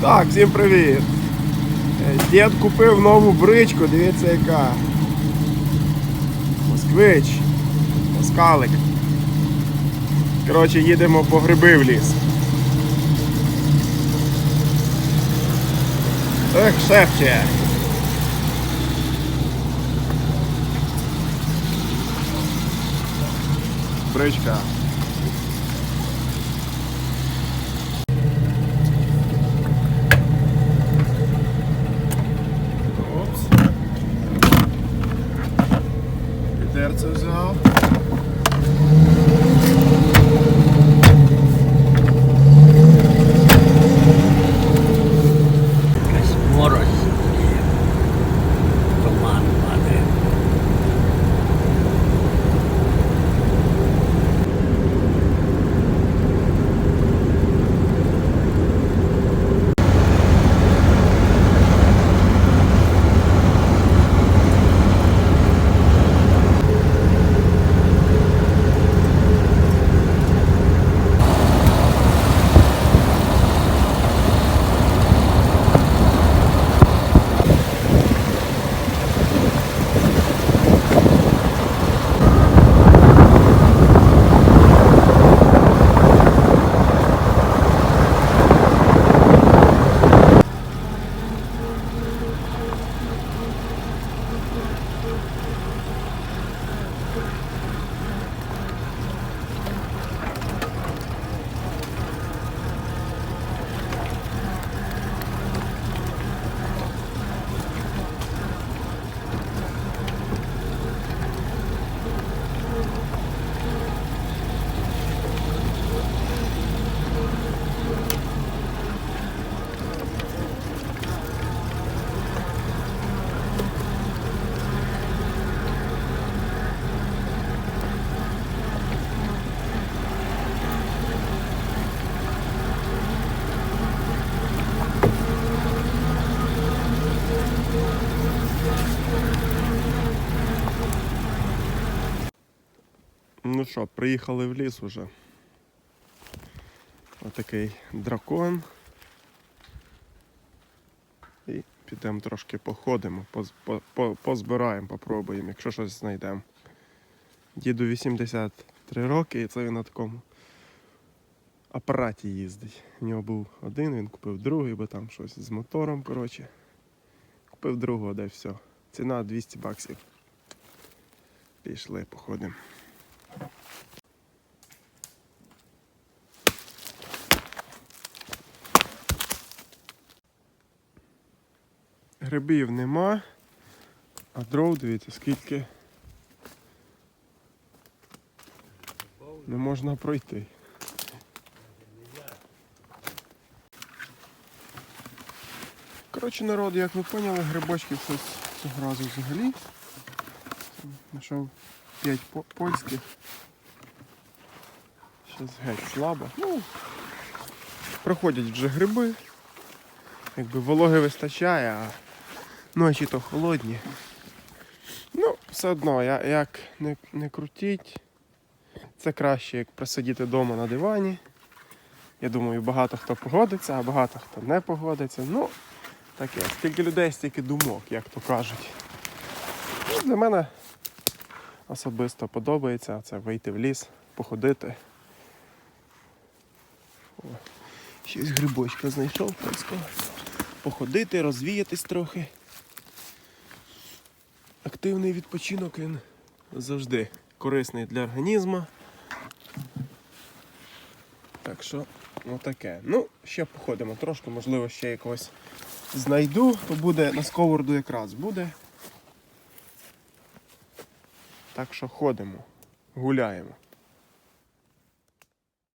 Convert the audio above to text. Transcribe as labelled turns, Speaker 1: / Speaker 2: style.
Speaker 1: Так, всім привіт! Е, Дід купив нову бричку, дивіться яка. Москвич. Москалик. Коротше, їдемо по гриби в ліс. Ех, шефче. Бричка.
Speaker 2: bardzo, że
Speaker 1: Ну що, приїхали в ліс уже. Отакий дракон. І підемо трошки походимо, поз- по- по- позбираємо, попробуємо, якщо щось знайдемо. Діду 83 роки, і це він на такому апараті їздить. У нього був один, він купив другий, бо там щось з мотором, коротше. Купив другого, де все. Ціна 200 баксів. Пішли, походимо. Грибів нема, а дров, дивіться, скільки не можна пройти. Коротше, народ, як ви поняли, грибочків щось цього разу взагалі. Знайшов 5 по- польських. Щось геть слабо. Ну, проходять вже гриби. Якби вологи вистачає, а ночі то холодні. Ну, все одно, я, як не, не крутіть, це краще, як просидіти вдома на дивані. Я думаю, багато хто погодиться, а багато хто не погодиться. Ну, таке, скільки людей, стільки думок, як то кажуть. Ну, для мене особисто подобається це вийти в ліс, походити. О, щось грибочка знайшов польського походити, розвіятись трохи. Активний відпочинок він завжди корисний для організму. Так що, отаке. Ну, ще походимо трошки, можливо, ще якогось знайду, то буде на сковороду якраз буде. Так що ходимо, гуляємо.